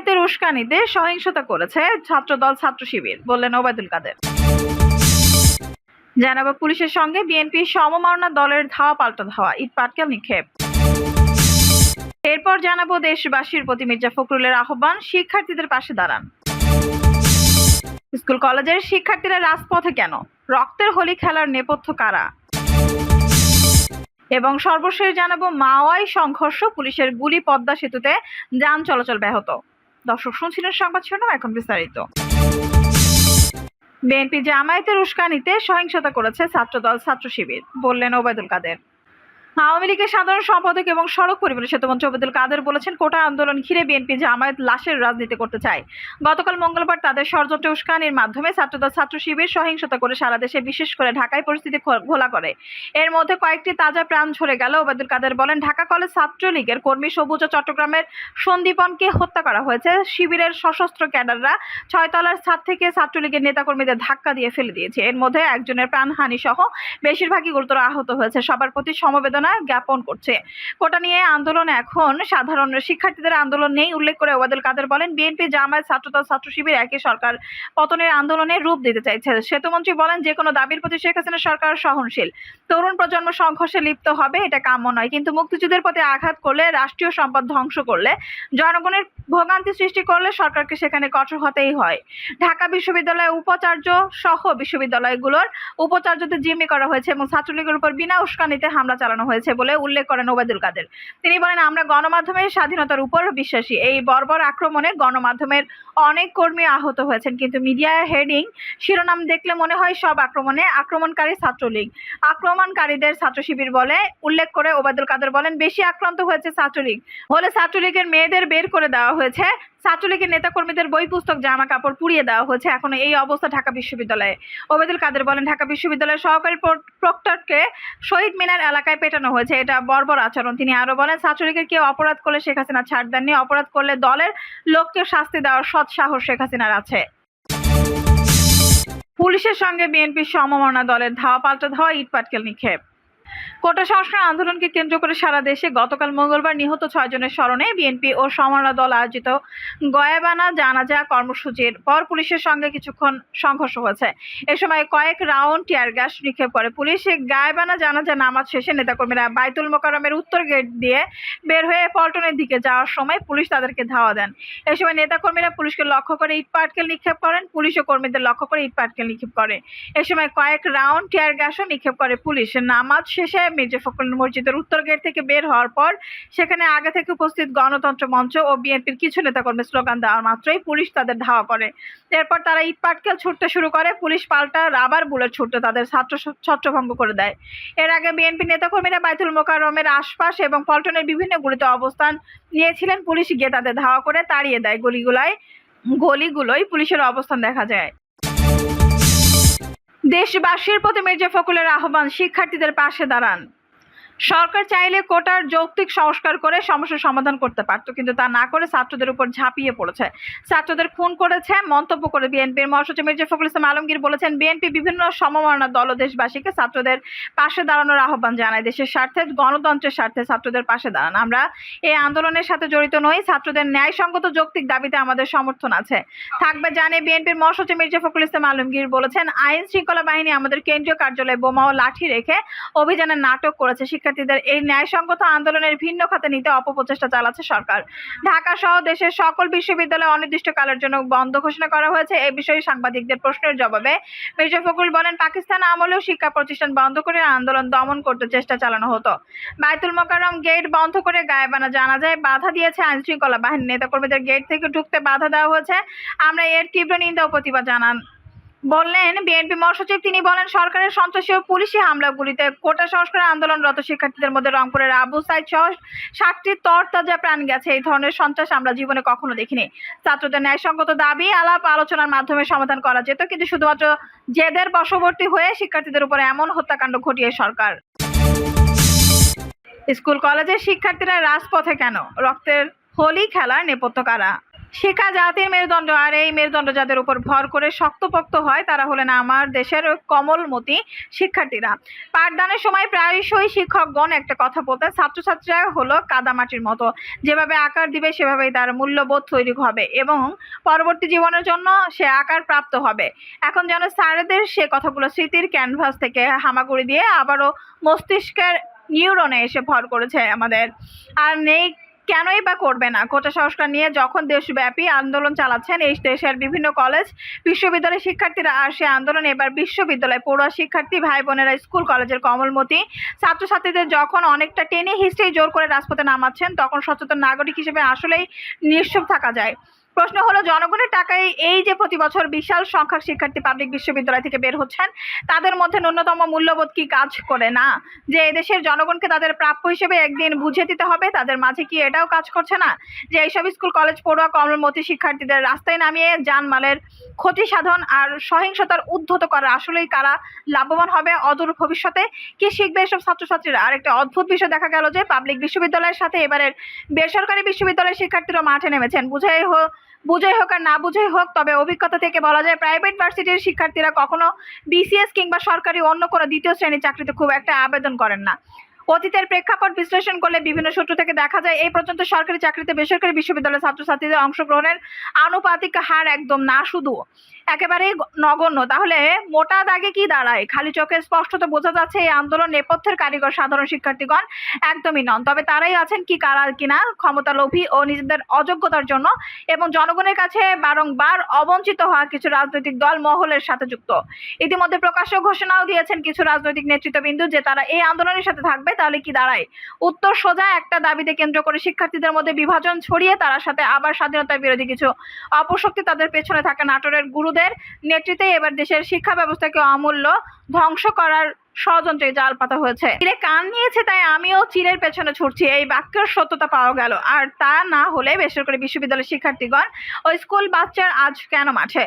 জামায়াতের উস্কানিতে সহিংসতা করেছে ছাত্রদল, ছাত্র শিবির, বললেন ওবায়দুল কাদের। জানাব পুলিশের সঙ্গে বিএনপির সমমারণা দলের ধাওয়া পাল্টা ধাওয়া, ইট পাটকেল নিক্ষেপ। এরপর জানাব দেশবাসীর প্রতি মির্জা ফখরুলের আহ্বান, শিক্ষার্থীদের পাশে দাঁড়ান। স্কুল কলেজের শিক্ষার্থীরা রাজপথে কেন? রক্তের হোলি খেলার নেপথ্য কারা? এবং সর্বশেষ জানাব মাওয়াই সংঘর্ষ, পুলিশের গুলি পদ্মা সেতুতে যান চলাচল ব্যাহত। দর্শক শুনছিলেন সংবাদ শিরোনাম, এখন বিস্তারিত। বিএনপি জামায়াতের উস্কানিতে সহিংসতা করেছে ছাত্রদল ছাত্র শিবির বললেন ওবায়দুল কাদের। আওয়ামী লীগের সাধারণ সম্পাদক এবং সড়ক পরিবহন সেতুমন্ত্রী ওবায়দুল কাদের বলেছেন, কোটা আন্দোলন ঘিরে বিএনপি জামায়াত লাশের রাজনীতি করতে চায়। গতকাল মঙ্গলবার তাদের ষড়যন্ত্র উস্কানির মাধ্যমে ছাত্রদল ছাত্র শিবির সহিংসতা করে সারা দেশে বিশেষ করে ঢাকায় পরিস্থিতি ঘোলা করে। এর মধ্যে কয়েকটি তাজা প্রাণ ঝরে গেল। ওবায়দুল কাদের বলেন, ঢাকা কলেজ ছাত্রলীগের কর্মী সবুজ চট্টগ্রামের সন্দীপনকে হত্যা করা হয়েছে, শিবিরের সশস্ত্র ক্যাডাররা ছয়তলার ছাদ থেকে ছাত্রলীগের নেতাকর্মীদের ধাক্কা দিয়ে ফেলে দিয়েছে। এর মধ্যে একজনের প্রাণহানি সহ বেশিরভাগই গুরুতর আহত হয়েছে। সবার প্রতি সমবেদনা জ্ঞাপন করছে। কোটা নিয়ে আন্দোলন এখন সাধারণ শিক্ষার্থীদের আন্দোলন নেই, উল্লেখ করে ওবায়দুল কাদের বলেন, বিএনপি জামায়াত ছাত্রদল ছাত্র শিবির, একই সরকার পতনের আন্দোলনে রূপ দিতে চাইছে। সেতুমন্ত্রী বলেন যে কোনো দাবির প্রতি শেখ হাসিনা সরকার সহনশীল। তরুণ প্রজন্ম সংঘর্ষে লিপ্ত হবে, এটা কাম্য নয়। কিন্তু মুক্তিযুদ্ধের প্রতি আঘাত করলে, রাষ্ট্রীয় সম্পদ ধ্বংস করলে, জনগণের ভোগান্তি সৃষ্টি করলে সরকারকে সেখানে কঠোর হতেই হয়। ঢাকা বিশ্ববিদ্যালয়ে উপাচার্য সহ বিশ্ববিদ্যালয়গুলোর উপাচার্যদের জিম্মি করা হয়েছে এবং ছাত্রলীগের উপর বিনা উস্কানিতে হামলা চালানো হয়েছে বলে উল্লেখ করেন ওবায়দুল কাদের। তিনি বলেন, আমরা গণমাধ্যমের স্বাধীনতার উপর বিশ্বাসী। এই বর্বর আক্রমণে গণমাধ্যমের অনেক কর্মী আহত হয়েছেন, কিন্তু মিডিয়া হেডিং শিরোনাম দেখলে মনে হয় সব আক্রমণে আক্রমণকারী ছাত্রলীগ। আক্রমণকারীদের ছাত্র শিবির বলে উল্লেখ করে ওবায়দুল কাদের বলেন, বেশি আক্রান্ত হয়েছে ছাত্রলীগ। হলে ছাত্রলীগের মেয়েদের বের করে দেওয়া হয়েছে ছাত্রলীগের নেতাকর্মীদের বই পুস্তক, জামা কাপড় পুড়িয়ে দেওয়া হয়েছে এখন এই অবস্থা ঢাকা বিশ্ববিদ্যালয়ে। ওবেদুল কাদের বলেন, ঢাকা বিশ্ববিদ্যালয়ের সহকারী প্রক্টরকে শহীদ মিনার এলাকায় পেটানো হয়েছে। এটা বর্বর আচরণ। তিনি আরও বলেন, ছাত্রলীগের কেউ অপরাধ করলে শেখ হাসিনা ছাড় দেননি। অপরাধ করলে দলের লোককে শাস্তি দেওয়ার সৎ সাহস শেখ হাসিনার আছে। পুলিশের সঙ্গে বিএনপির সমমনা দলের ধাওয়া, পাল্টা ধাওয়া ইট পাটকেল নিক্ষেপ। কোটা সংস্কার আন্দোলনকে কেন্দ্র করে সারা দেশে গতকাল মঙ্গলবার নিহত ছয়জনের স্মরণে বিএনপি ও সমমনা দল আয়োজিত গয়াবানা জানাজা কর্মসূচির পর পুলিশের সঙ্গে কিছুক্ষণ সংঘর্ষ হয়েছে। এ সময় কয়েক রাউন্ড টিয়ার গ্যাস নিক্ষেপ করে পুলিশ। গায়েবানা জানাজা নামাজ শেষে নেতাকর্মীরা বাইতুল মোকারমের উত্তর গেট দিয়ে বের হয়ে পল্টনের দিকে যাওয়ার সময় পুলিশ তাদেরকে ধাওয়া দেন। এ সময় নেতাকর্মীরা পুলিশকে লক্ষ্য করে ইট পাটকেল নিক্ষেপ করেন, পুলিশ ও কর্মীদের লক্ষ্য করে ইট পাটকেল নিক্ষেপ করে। এ সময় কয়েক রাউন্ড টিয়ার গ্যাসও নিক্ষেপ করে পুলিশ। নামাজ শেষে মির্জা ফখরুল মসজিদের উত্তর গেট থেকে বের হওয়ার পর সেখানে আগে থেকে উপস্থিত গণতন্ত্র মঞ্চ ও বিএনপির কিছু নেতাকর্মী স্লোগান দেওয়ার মাত্রই পুলিশ তাদের ধাওয়া করে। এরপর তারা ইট পাটকেল ছুটতে শুরু করে, পুলিশ পাল্টা রাবার বুলেট ছুটতে তাদের ছাত্র ছত্রভঙ্গ করে দেয়। এর আগে বিএনপি নেতাকর্মীরা বাইতুল মোকাররমের আশপাশ এবং পল্টনের বিভিন্ন গুলিতে অবস্থান নিয়েছিলেন। পুলিশ গিয়ে তাদের ধাওয়া করে তাড়িয়ে দেয়। গলিগুলায় গলিগুলোয় পুলিশের অবস্থান দেখা যায়। দেশবাসীর প্রতি মির্জা ফখরুলের আহ্বান শিক্ষার্থীদের পাশে দাঁড়ান। সরকার চাইলে কোটার যৌক্তিক সংস্কার করে সমস্যার সমাধান করতে পারত, কিন্তু তা না করে ছাত্রদের উপর ঝাঁপিয়ে পড়েছে। ছাত্রদের খুন করেছে, মন্তব্য করে বিএনপির মহাসচিব মির্জা ফখরুল ইসলাম আলমগীর বলেছেন, বিএনপি বিভিন্ন সমমনা দল দেশবাসীকে ছাত্রদের পাশে দাঁড়ানোর আহ্বান জানায়। দেশের স্বার্থে, গণতন্ত্রের স্বার্থে ছাত্রদের পাশে দাঁড়ান। আমরা এই আন্দোলনের সাথে জড়িত নই, ছাত্রদের ন্যায়সঙ্গত যৌক্তিক দাবিতে আমাদের সমর্থন আছে। থাকবে জানে বিএনপির মহাসচিব মির্জা ফখরুল ইসলাম আলমগীর বলেছেন, আইন শৃঙ্খলা বাহিনী আমাদের কেন্দ্রীয় কার্যালয়ে বোমা ও লাঠি রেখে অভিযানের নাটক করেছে। শিক্ষার্থীদের এই ন্যায়সঙ্গত আন্দোলনের ভিন্ন খাতে নিতে অপপ্রচেষ্টা চালাচ্ছে সরকার। ঢাকা সহ দেশের সকল বিশ্ববিদ্যালয় অনির্দিষ্টকালের জন্য বন্ধ ঘোষণা করা হয়েছে। এ বিষয়ে সাংবাদিকদের প্রশ্নের জবাবে মির্জা ফখরুল বলেন, পাকিস্তান আমলেও শিক্ষা প্রতিষ্ঠান বন্ধ করে আন্দোলন দমন করতে চেষ্টা চালানো হতো। বাইতুল মোকাররম গেট বন্ধ করে গায়েবানা জানা যায় বাধা দিয়েছে আইন শৃঙ্খলা বাহিনী নেতাকর্মীদের গেট থেকে ঢুকতে বাধা দেওয়া হয়েছে। আমরা এর তীব্র নিন্দা ও প্রতিবাদ জানান বললেন, বিএনপি মহাসচিব, তিনি বলেন, সরকারের সন্ত্রাসী ও পুলিশি হামলাগুলিতে কোটা সংস্কার আন্দোলনরত শিক্ষার্থীদের মধ্যে রংপুরের আবু সাইদ সহ ষাটটি তরতাজা প্রাণ গেছে। এই ধরনের সন্ত্রাস আমরা জীবনে কখনো দেখিনি। ছাত্রদের ন্যায়সঙ্গত দাবি, আলাপ আলোচনার মাধ্যমে সমাধান করা যেত, কিন্তু শুধুমাত্র জেদের বশবর্তী হয়ে শিক্ষার্থীদের উপর এমন হত্যাকাণ্ড ঘটিয়ে সরকার। স্কুল, কলেজের শিক্ষার্থীরা রাজপথে কেন? রক্তের হোলি খেলার নেপথ্য কারা? শিক্ষা জাতির মেরুদণ্ড আর এই মেরুদণ্ড যাদের উপর ভর করে শক্তপোক্ত হয়, তারা হলেন আমার দেশের কমলমতি শিক্ষার্থীরা। পাঠদানের সময় প্রায়শই শিক্ষকগণ একটা কথা বলতেন, ছাত্রছাত্রীরা হলো কাদামাটির মতো। যেভাবে আকার দিবে, সেভাবেই তার মূল্যবোধ তৈরি হবে এবং পরবর্তী জীবনের জন্য সে আকার প্রাপ্ত হবে। এখন যেন স্যারেদের সে কথাগুলো স্মৃতির ক্যানভাস থেকে হামাগুড়ি দিয়ে আবারও মস্তিষ্কের নিউরনে এসে ভর করেছে আমাদের। আর নেই কেনই বা করবে না? কোটা সংস্কার নিয়ে যখন দেশব্যাপী আন্দোলন চালাচ্ছেন, এই দেশের বিভিন্ন কলেজ, বিশ্ববিদ্যালয়ের শিক্ষার্থীরা আর সে আন্দোলন এবার বিশ্ববিদ্যালয় পড়ুয়া শিক্ষার্থী, ভাই বোনেরা স্কুল, কলেজের কমলমতি। ছাত্রছাত্রীদের যখন অনেকটা টেনে হিস্ট্রি জোর করে রাজপথে নামাচ্ছেন, তখন সচেতন নাগরিক হিসেবে আসলেই নিঃসব থাকা যায়। প্রশ্ন হলো, জনগণের টাকায় এই যে প্রতি বছর বিশাল সংখ্যক শিক্ষার্থী পাবলিক বিশ্ববিদ্যালয় থেকে বের হচ্ছেন, তাদের মধ্যে ন্যূনতম মূল্যবোধ কি কাজ করে? না, যে এদেশের জনগণকে তাদের প্রাপ্য হিসেবে একদিন বুঝিয়ে দিতে হবে, তাদের মাঝে কি এটাও কাজ করছে না? যে এইসব স্কুল, কলেজ, পড়ুয়া কমলমতি শিক্ষার্থীদের রাস্তায় নামিয়ে জানমালের ক্ষতি সাধন আর সহিংসতার উদ্ধত করা, আসলেই কারা লাভবান হবে অদূর ভবিষ্যতে? কি শিখবে এসব ছাত্রছাত্রীরা? আর একটা অদ্ভুত বিষয় দেখা গেল যে পাবলিক বিশ্ববিদ্যালয়ের সাথে এবারের বেসরকারি বিশ্ববিদ্যালয়ের শিক্ষার্থীরা মাঠে নেমেছেন। বুঝাই হোক বুঝাই হোক আর না বুঝাই হোক, তবে অভিজ্ঞতা থেকে বলা যায় প্রাইভেট ভার্সিটির শিক্ষার্থীরা কখনো বিসিএস কিংবা সরকারি অন্য কোনো দ্বিতীয় শ্রেণির চাকরিতে খুব একটা আবেদন করেন না। অতীতের প্রেক্ষাপট বিশ্লেষণ করলে বিভিন্ন সূত্র থেকে দেখা যায়, এই পর্যন্ত সরকারি চাকরিতে বেসরকারি বিশ্ববিদ্যালয়ের ছাত্রছাত্রীদের অংশগ্রহণের আনুপাতিক হার একদম না শুধু। একেবারেই নগণ্য। তাহলে মোটা দাগে কি দাঁড়ায়? খালি চোখে স্পষ্টত বোঝা যাচ্ছে এই আন্দোলন নেপথ্যের কারিগর সাধারণ শিক্ষার্থীগণ একদমই নন। তবে তারাই আছেন কি কারা কিনা ক্ষমতা লোভী ও নিজেদের অযোগ্যতার জন্য এবং জনগণের কাছে বারংবার অবঞ্চিত হওয়া কিছু রাজনৈতিক দল মহলের সাথে যুক্ত। ইতিমধ্যে প্রকাশ্য ঘোষণাও দিয়েছেন কিছু রাজনৈতিক নেতৃত্ববিন্দু যে তারা এই আন্দোলনের সাথে থাকবে, তাহলে কি দাঁড়ায়? উত্তর সোজা একটা দাবিতে কেন্দ্র করে শিক্ষার্থীদের মধ্যে বিভাজন ছড়িয়ে তার সাথে আবার স্বাধীনতার বিরোধী কিছু অপশক্তি তাদের পেছনে থাকা। নাটোরের গুরুদের নেতৃত্বে এবার দেশের শিক্ষা ব্যবস্থাকে অমূল্য ধ্বংস করার ষড়যন্ত্রে জাল পাতা হয়েছে। চিলে কান নিয়েছে তাই আমিও চিলের পেছনে ছুটছি। এই বাক্যের সত্যতা পাওয়া গেল। আর তা না হলে বেসরকারি বিশ্ববিদ্যালয়ের শিক্ষার্থীগণ ওই স্কুল বাচ্চার আজ কেন মাঠে?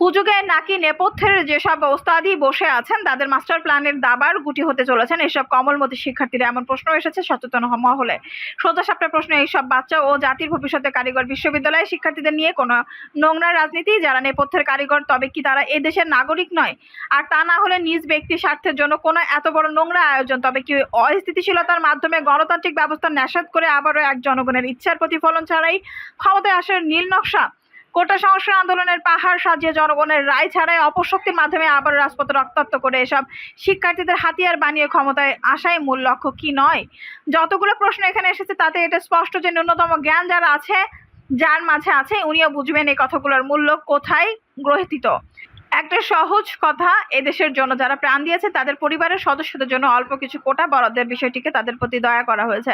হুজুগে নাকি নেপথ্যের যেসব ওস্তাদি বসে আছেন, তাদের মাস্টার প্ল্যানের দাবার গুটি হতে চলেছেন। এসব কমলমতি শিক্ষার্থীরা এমন প্রশ্ন এসেছে সচেতন মহলে। সোজা সাপটা প্রশ্ন, এইসব বাচ্চা ও জাতির ভবিষ্যতে কারিগর বিশ্ববিদ্যালয়ে শিক্ষার্থীদের নিয়ে কোনো নোংরা রাজনীতি? যারা নেপথ্যের কারিগর, তবে কি তারা এদেশের নাগরিক নয়? আর তা না হলে নিজ ব্যক্তি স্বার্থের জন্য কোনো এত বড় নোংরা আয়োজন? তবে কি অস্থিতিশীলতার মাধ্যমে গণতান্ত্রিক ব্যবস্থা ন্যাসাদ করে আবারও এক জনগণের ইচ্ছার প্রতিফলন ছাড়াই ক্ষমতায় আসার নীল নকশা? কোটা সংস্কার আন্দোলনের পাহাড় সাজিয়ে জনগণের রায় ছাড়াই অপশক্তির মাধ্যমে আবার রাজপথ রক্তাক্ত করে এসব শিক্ষার্থীদের হাতিয়ার বানিয়ে ক্ষমতায় আসাই মূল লক্ষ্য, কি নয়? যতগুলো প্রশ্ন এখানে এসেছে তাতে এটা স্পষ্ট যে ন্যূনতম জ্ঞান যারা আছে, যার মাঝে আছে, উনিও বুঝবেন এই কথাগুলোর মূল্য কোথায় গ্রহিত। একটা সহজ কথা, এদেশের জন্য যারা প্রাণ দিয়েছে, তাদের পরিবারের সদস্যদের জন্য অল্প কিছু কোটা বরাদ্দের বিষয়টিকে তাদের প্রতি দয়া করা হয়েছে।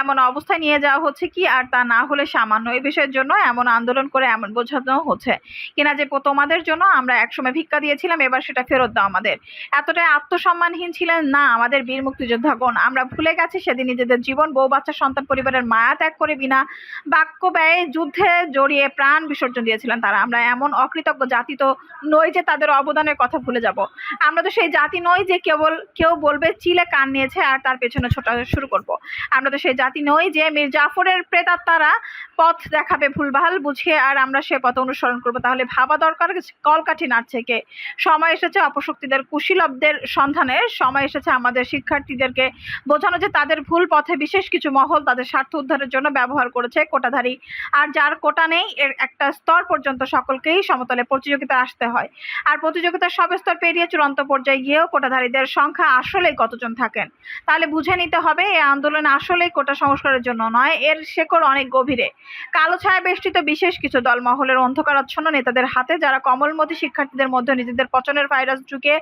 এমন অবস্থায় নিয়ে যাওয়া হচ্ছে কি আর তা না হলে সামান্য এই বিষয়ের জন্য এমন আন্দোলন করে এমন বোঝানো হচ্ছে। কিনা যে তোমাদের জন্য আমরা একসময় ভিক্ষা দিয়েছিলাম, এবার সেটা ফেরত দাও আমাদের। এতটাই আত্মসম্মানহীন ছিলেন, না, আমাদের বীর মুক্তিযোদ্ধাগণ। আমরা ভুলে গেছি সেদিন নিজেদের জীবন, বউ, বাচ্চা, সন্তান, পরিবারের মায়া ত্যাগ করে বিনা বাক্য ব্যয়ে যুদ্ধে জড়িয়ে প্রাণ বিসর্জন দিয়েছিলেন তারা। আমরা এমন অকৃতজ্ঞ জাতি তো নই যে তাদের অবদানের কথা ভুলে যাব। আমরা তো সেই জাতি নই যে কেবল কেউ বলবে, চিলে কান নিয়েছে আর তার পেছনে ছোটা শুরু করব। আমরা তো সেই জাতি নই যে মীর জাফরের প্রেতাত্মারা পথ দেখাবে ভুলভাল বুঝিয়ে আর আমরা সে পথ অনুসরণ করব। তাহলে ভাবা দরকার, কলকাঠি নাড়ছে কে? সময় এসেছে অপশক্তিদের, কুশীলবদের সন্ধানে। সময় এসেছে আমাদের শিক্ষার্থীদেরকে বোঝানো যে তাদের ভুল পথে বিশেষ কিছু মহল তাদের স্বার্থ উদ্ধারের জন্য ব্যবহার করেছে কোটাধারী। আর যার কোটা নেই, এর একটা স্তর পর্যন্ত সকলকেই সমতলে প্রতিযোগিতা আসতে হয়। আর প্রতিযোগিতার সব স্তর পেরিয়ে চূড়ান্ত পর্যায়ে গিয়েও কোটাধারীদের সংখ্যা আসলেই কতজন থাকেন? তাহলে বুঝে নিতে হবে এই আন্দোলন আসলেই কোটা সংস্কারের জন্য নয়, এর শেকড় অনেক গভীরে। কালো ছায়া বেষ্টিত বিশেষ কিছু দল মহলের অন্ধকারাচ্ছন্ন নেতাদের হাতে, যারা কমলমতি শিক্ষার্থীদের মধ্যে নিজেদের পচনের ভাইরাস ঢুকে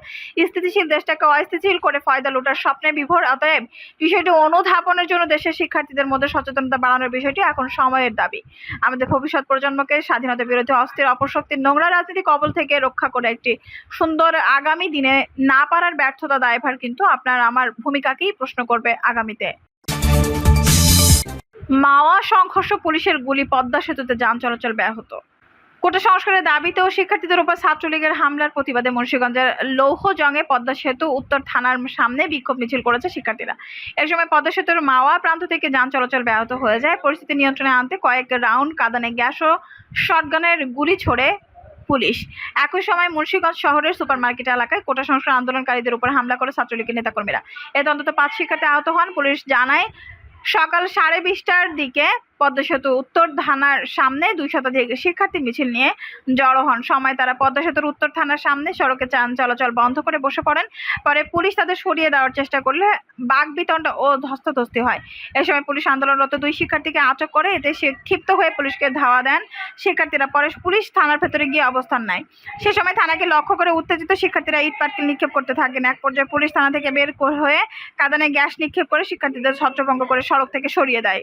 স্থিতিশীল দেশটাকে অস্থিতিশীল করে ফয়দা লুটার স্বপ্নে বিভোর। অতএব বিষয়টি অনুধাবনের জন্য দেশের শিক্ষার্থীদের মধ্যে সচেতনতা বাড়ানোর বিষয়টি এখন সময়ের দাবি। আমাদের ভবিষ্যৎ প্রজন্মকে স্বাধীনতা বিরোধী অস্থির অপশক্তির নোংরা রাজনীতি কবল থেকে রক্ষা করে একটি সুন্দর আগামী দিনে না পারার ব্যর্থতা দায়ভার কিন্তু আপনার আমার ভূমিকাকেই প্রশ্ন করবে আগামীতে। মাওয়া সংঘর্ষ পুলিশের গুলি পদ্মা সেতুতে যান চলাচল ব্যাহত। কোটা সংস্কারের দাবিতেও শিক্ষার্থীদের উপর ছাত্রলীগের হামলার প্রতিবাদে মুন্সিগঞ্জের লৌহজংয়ে পদ্মা সেতু উত্তর থানার সামনে বিক্ষোভ মিছিল করেছে শিক্ষার্থীরা। এ সময় পদ্মা সেতুর মাওয়া প্রান্ত থেকে যান চলাচল ব্যাহত হয়ে যায়। পরিস্থিতি নিয়ন্ত্রণে আনতে কয়েক রাউন্ড কাঁদানে গ্যাস ও শটগানের গুলি ছোড়ে পুলিশ। একই সময় মুন্সিগঞ্জ শহরের সুপারমার্কেট এলাকায় কোটা সংস্কার আন্দোলনকারীদের উপর হামলা করে ছাত্রলীগের নেতাকর্মীরা। এতে অন্তত পাঁচ শিক্ষার্থী আহত হন। পুলিশ জানায়, সকাল সাড়ে বিশটার দিকে পদ্মা সেতু উত্তর থানার সামনে দুই শতাধিক শিক্ষার্থী মিছিল নিয়ে জড়ো হন। সময় তারা পদ্মা সেতুর উত্তর থানার সামনে সড়কে যান, চলাচল বন্ধ করে বসে পড়েন। পরে পুলিশ তাদের সরিয়ে দেওয়ার চেষ্টা করলে বাঘ বিতণ্ড ও ধস্তাধস্তি হয়। এ সময় পুলিশ আন্দোলনরত দুই শিক্ষার্থীকে আটক করে এতে সে ক্ষিপ্ত হয়ে পুলিশকে ধাওয়া দেন। শিক্ষার্থীরা পরে পুলিশ থানার ভেতরে গিয়ে অবস্থান নেয়। সে সময় থানাকে লক্ষ্য করে উত্তেজিত শিক্ষার্থীরা ইট পাটকেল নিক্ষেপ করতে থাকেন। এক পর্যায়ে পুলিশ থানা থেকে বের হয়ে কাঁদানে গ্যাস নিক্ষেপ করে শিক্ষার্থীদের ছত্রভঙ্গ করে সড়ক থেকে সরিয়ে দেয়।